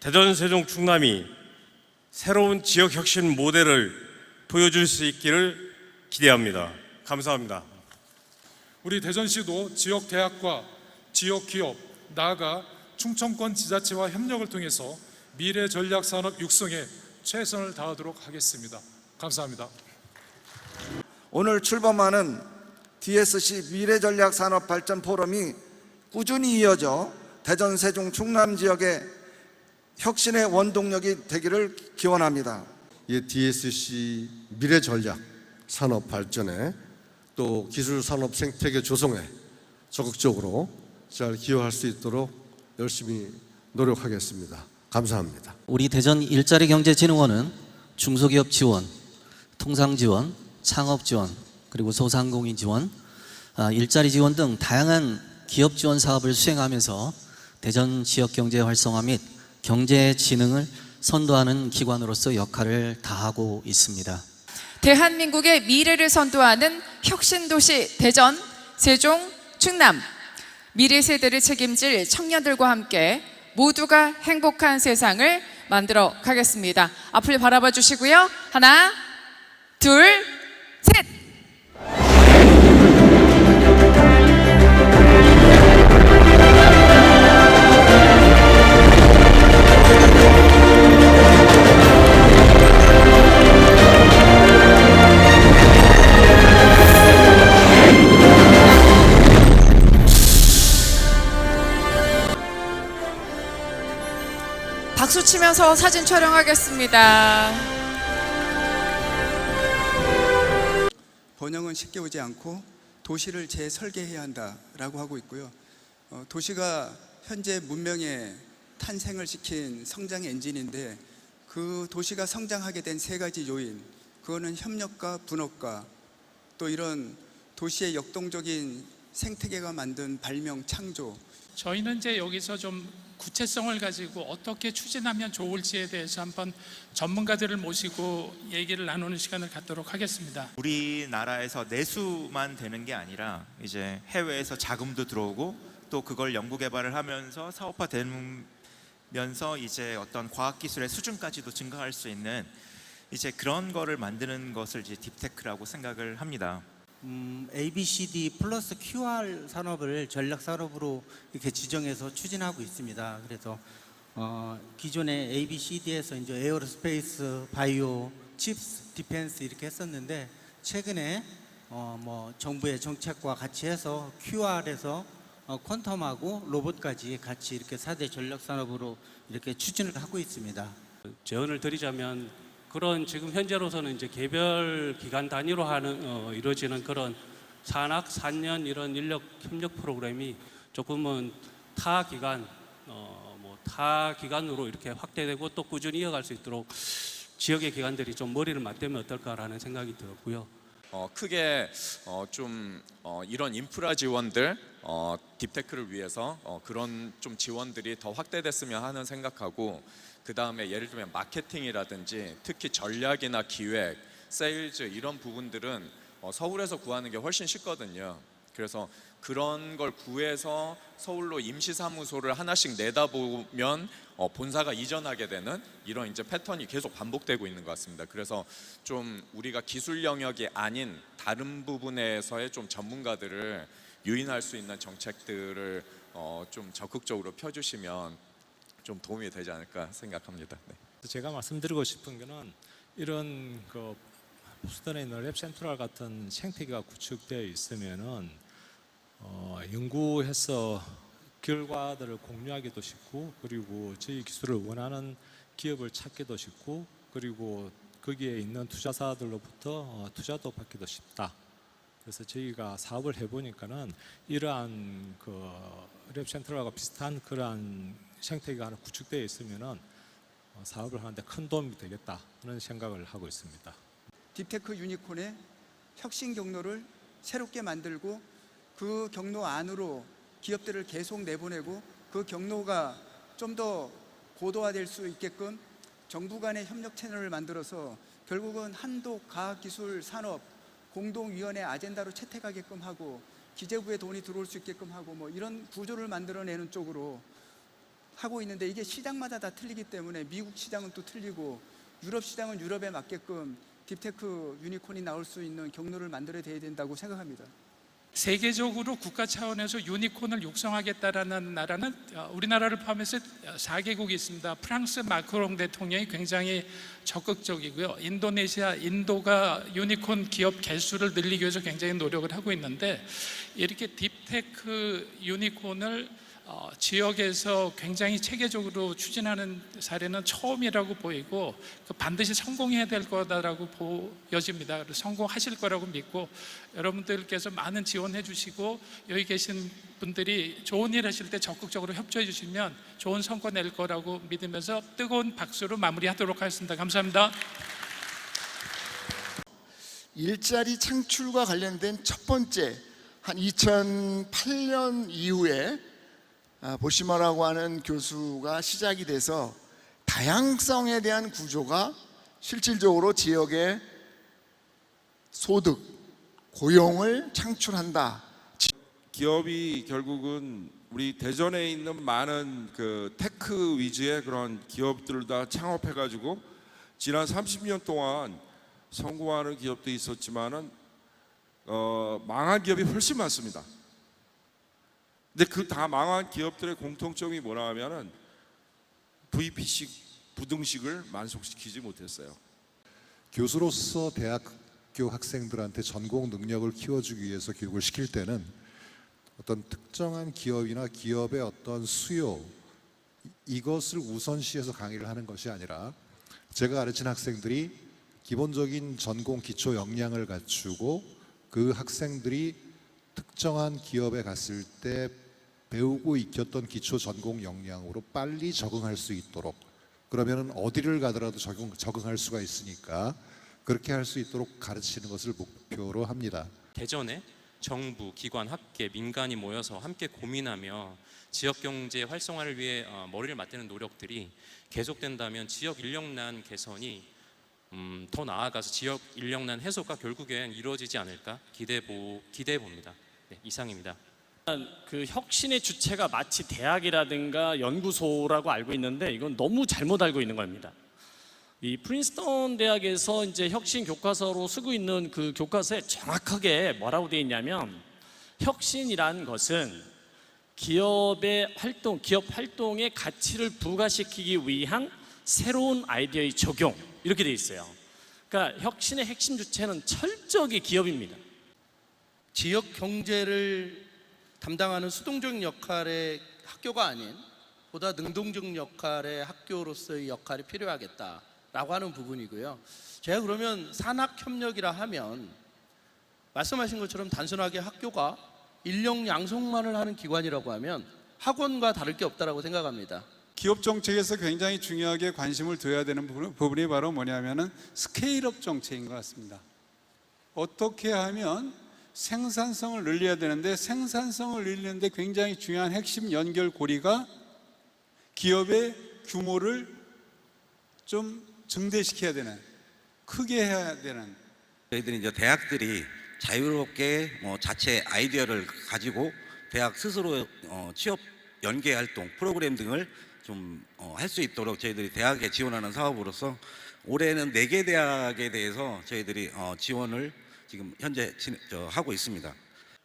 대전 세종 충남이 새로운 지역 혁신 모델을 보여줄 수 있기를 기대합니다. 감사합니다. 우리 대전시도 지역 대학과 지역 기업 나아가 충청권 지자체와 협력을 통해서 미래 전략 산업 육성에 최선을 다하도록 하겠습니다. 감사합니다. 오늘 출범하는 DSC 미래 전략 산업 발전 포럼이 꾸준히 이어져 대전, 세종, 충남 지역의 혁신의 원동력이 되기를 기원합니다. 이 DSC 미래 전략 산업 발전에 또 기술 산업 생태계 조성에 적극적으로 잘 기여할 수 있도록 열심히 노력하겠습니다. 감사합니다. 우리 대전 일자리 경제 진흥원은 중소기업 지원, 통상 지원, 창업 지원, 그리고 소상공인 지원, 아, 일자리 지원 등 다양한 기업 지원 사업을 수행하면서 대전 지역 경제 활성화 및 경제 진흥을 선도하는 기관으로서 역할을 다하고 있습니다. 대한민국의 미래를 선도하는 혁신도시 대전, 세종, 충남 미래 세대를 책임질 청년들과 함께 모두가 행복한 세상을 만들어 가겠습니다. 앞을 바라봐 주시고요. 하나, 둘, 셋. 박수 치면서 사진 촬영하겠습니다. 번영은 쉽게 오지 않고 도시를 재설계해야 한다라고 하고 있고요. 어, 도시가 현재 문명의 탄생을 시킨 성장 엔진인데 그 도시가 성장하게 된 세 가지 요인 그거는 협력과 분업과 또 이런 도시의 역동적인 생태계가 만든 발명 창조 저희는 이제 여기서 좀 구체성을 가지고 어떻게 추진하면 좋을지에 대해서 한번 전문가들을 모시고 얘기를 나누는 시간을 갖도록 하겠습니다. 우리나라에서 내수만 되는 게 아니라 이제 해외에서 자금도 들어오고 또 그걸 연구 개발을 하면서 사업화 되면서 이제 어떤 과학 기술의 수준까지도 증가할 수 있는 이제 그런 거를 만드는 것을 이제 딥테크라고 생각을 합니다. 음, ABCD 플러스 QR 산업을 전략 산업으로 이렇게 지정해서 추진하고 있습니다. 그래서 어, 기존의 ABCD에서 이제 에어로스페이스, 바이오, 칩스, 디펜스 이렇게 했었는데 최근에 어, 뭐 정부의 정책과 같이 해서 QR에서 어, 퀀텀하고 로봇까지 같이 이렇게 4대 전략 산업으로 이렇게 추진을 하고 있습니다. 제언을 드리자면 그런 지금 현재로서는 이제 개별 기관 단위로 하는 어, 이루어지는 그런 산학, 산년 이런 인력 협력 프로그램이 조금은 타 기관 어, 뭐타 기관으로 이렇게 확대되고 또 꾸준히 이어갈 수 있도록 지역의 기관들이 좀 머리를 맞대면 어떨까라는 생각이 들었고요. 어, 크게 어, 좀 어, 이런 인프라 지원들 어, 딥테크를 위해서 어, 그런 좀 지원들이 더 확대됐으면 하는 생각하고 그 다음에 예를 들면 마케팅이라든지 특히 전략이나 기획, 세일즈 이런 부분들은 어, 서울에서 구하는 게 훨씬 쉽거든요. 그래서 그런 걸 구해서 서울로 임시사무소를 하나씩 내다보면 어, 본사가 이전하게 되는 이런 이제 패턴이 계속 반복되고 있는 것 같습니다. 그래서 좀 우리가 기술 영역이 아닌 다른 부분에서의 좀 전문가들을 유인할 수 있는 정책들을 어, 좀 적극적으로 펴주시면 좀 도움이 되지 않을까 생각합니다. 네. 제가 말씀드리고 싶은 거는 이런 그 수단에 있는 랩 센트럴 같은 생태계가 구축되어 있으면은 어, 연구해서 결과들을 공유하기도 쉽고 그리고 저희 기술을 원하는 기업을 찾기도 쉽고 그리고 거기에 있는 투자사들로부터 어, 투자도 받기도 쉽다. 그래서 저희가 사업을 해보니까는 이러한 그 랩 센트럴과 비슷한 그러한 생태계가 하나 구축되어 있으면은 어, 사업을 하는데 큰 도움이 되겠다 하는 생각을 하고 있습니다. 딥테크 유니콘의 혁신 경로를 새롭게 만들고 그 경로 안으로 기업들을 계속 내보내고 그 경로가 좀 더 고도화될 수 있게끔 정부 간의 협력 채널을 만들어서 결국은 한독 과학기술 산업 공동위원회 아젠다로 채택하게끔 하고 기재부에 돈이 들어올 수 있게끔 하고 뭐 이런 구조를 만들어내는 쪽으로 하고 있는데 이게 시장마다 다 틀리기 때문에 미국 시장은 또 틀리고 유럽 시장은 유럽에 맞게끔 딥테크 유니콘이 나올 수 있는 경로를 만들어야 된다고 생각합니다. 세계적으로 국가 차원에서 유니콘을 육성하겠다라는 나라는 어, 우리나라를 포함해서 4개국이 있습니다. 프랑스 마크롱 대통령이 굉장히 적극적이고요. 인도네시아, 인도가 유니콘 기업 개수를 늘리기 위해서 굉장히 노력을 하고 있는데 이렇게 딥테크 유니콘을 어, 지역에서 굉장히 체계적으로 추진하는 사례는 처음이라고 보이고 그 반드시 성공해야 될 거다라고 보여집니다. 성공하실 거라고 믿고 여러분들께서 많은 지원해 주시고 여기 계신 분들이 좋은 일 하실 때 적극적으로 협조해 주시면 좋은 성과 낼 거라고 믿으면서 뜨거운 박수로 마무리하도록 하겠습니다. 감사합니다. 일자리 창출과 관련된 첫 번째 한 2008년 이후에 아, 보시마라고 하는 교수가 시작이 돼서 다양성에 대한 구조가 실질적으로 지역의 소득, 고용을 창출한다. 기업이 결국은 우리 대전에 있는 많은 그 테크 위주의 그런 기업들을 다 창업해 가지고 지난 30년 동안 성공하는 기업도 있었지만은 어, 망한 기업이 훨씬 많습니다. 근데 그 다 망한 기업들의 공통점이 뭐라 하면은 VP식 부등식을 만족시키지 못했어요. 교수로서 대학교 학생들한테 전공 능력을 키워주기 위해서 교육을 시킬 때는 어떤 특정한 기업이나 기업의 어떤 수요 이- 이것을 우선시해서 강의를 하는 것이 아니라 제가 가르친 학생들이 기본적인 전공 기초 역량을 갖추고 그 학생들이 특정한 기업에 갔을 때 배우고 익혔던 기초 전공 역량으로 빨리 적응할 수 있도록 그러면은 어디를 가더라도 적응, 적응할 수가 있으니까 그렇게 할 수 있도록 가르치는 것을 목표로 합니다. 대전에 정부, 기관, 학계, 민간이 모여서 함께 고민하며 지역 경제 활성화를 위해 어, 머리를 맞대는 노력들이 계속된다면 지역 인력난 개선이 음, 더 나아가서 지역 인력난 해소가 결국엔 이루어지지 않을까 기대해 봅니다. 네, 이상입니다. 그 혁신의 주체가 마치 대학이라든가 연구소라고 알고 있는데 이건 너무 잘못 알고 있는 겁니다. 이 프린스턴 대학에서 이제 혁신 교과서로 쓰고 있는 그 교과서에 정확하게 뭐라고 되어 있냐면 혁신이란 것은 기업의 활동, 기업 활동의 가치를 부가시키기 위한 새로운 아이디어의 적용 이렇게 되어 있어요. 그러니까 혁신의 핵심 주체는 철저하게 기업입니다. 지역 경제를 담당하는 수동적 역할의 학교가 아닌 보다 능동적 역할의 학교로서의 역할이 필요하겠다라고 하는 부분이고요. 제가 그러면 산학 협력이라 하면 말씀하신 것처럼 단순하게 학교가 인력 양성만을 하는 기관이라고 하면 학원과 다를 게 없다라고 생각합니다. 기업 정책에서 굉장히 중요하게 관심을 둬야 되는 부분- 부분이 바로 뭐냐면은 스케일업 정책인 것 같습니다. 어떻게 하면 생산성을 늘려야 되는데 생산성을 늘리는데 굉장히 중요한 핵심 연결고리가 기업의 규모를 좀 증대시켜야 되는 크게 해야 되는. 저희들이 이제 대학들이 자유롭게 뭐 자체 아이디어를 가지고 대학 스스로 어, 취업 연계 활동 프로그램 등을 좀 할 수 있도록 저희들이 대학에 지원하는 사업으로서 올해는 네 개 대학에 대해서 저희들이 어, 지원을 지금 현재 진, 저, 하고 있습니다.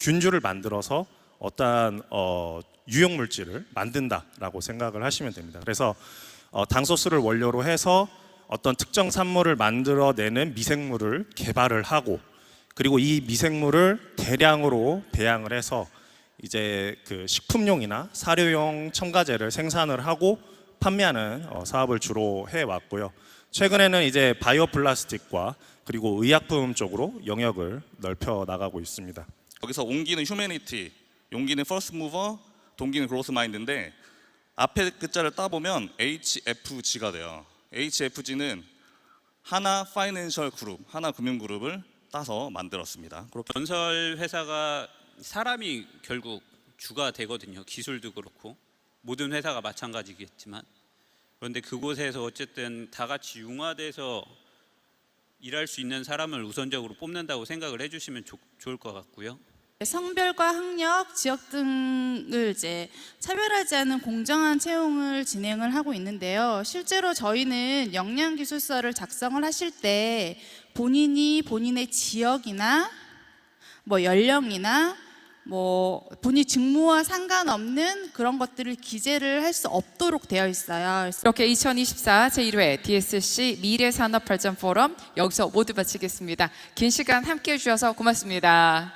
균주를 만들어서 어떠한 어, 유용 물질을 만든다라고 생각을 하시면 됩니다. 그래서 어, 당소스를 원료로 해서 어떤 특정 산물을 만들어내는 미생물을 개발을 하고 그리고 이 미생물을 대량으로 배양을 해서 이제 그 식품용이나 사료용 첨가제를 생산을 하고 판매하는 어, 사업을 주로 해 왔고요. 최근에는 이제 바이오 플라스틱과 그리고 의약품 쪽으로 영역을 넓혀 나가고 있습니다. 여기서 옹기는 휴메니티, 용기는 퍼스트 무버, 동기는 그로스 마인드인데 앞에 글자를 따보면 HFG가 돼요. HFG는 하나 파이낸셜 그룹, 하나 금융 그룹을 따서 만들었습니다. 건설 회사가 사람이 결국 주가 되거든요. 기술도 그렇고 모든 회사가 마찬가지겠지만 그런데 그곳에서 어쨌든 다 같이 융화돼서 일할 수 있는 사람을 우선적으로 뽑는다고 생각을 해주시면 좋, 좋을 것 같고요. 성별과 학력, 지역 등을 이제 차별하지 않은 공정한 채용을 진행을 하고 있는데요. 실제로 저희는 역량 기술서를 작성을 하실 때 본인이 본인의 지역이나 뭐 연령이나 뭐 본인 직무와 상관없는 그런 것들을 기재를 할 수 없도록 되어 있어요. 이렇게 2024 제1회 DSC 미래 산업 발전 포럼 여기서 모두 마치겠습니다. 긴 시간 함께 해주셔서 고맙습니다.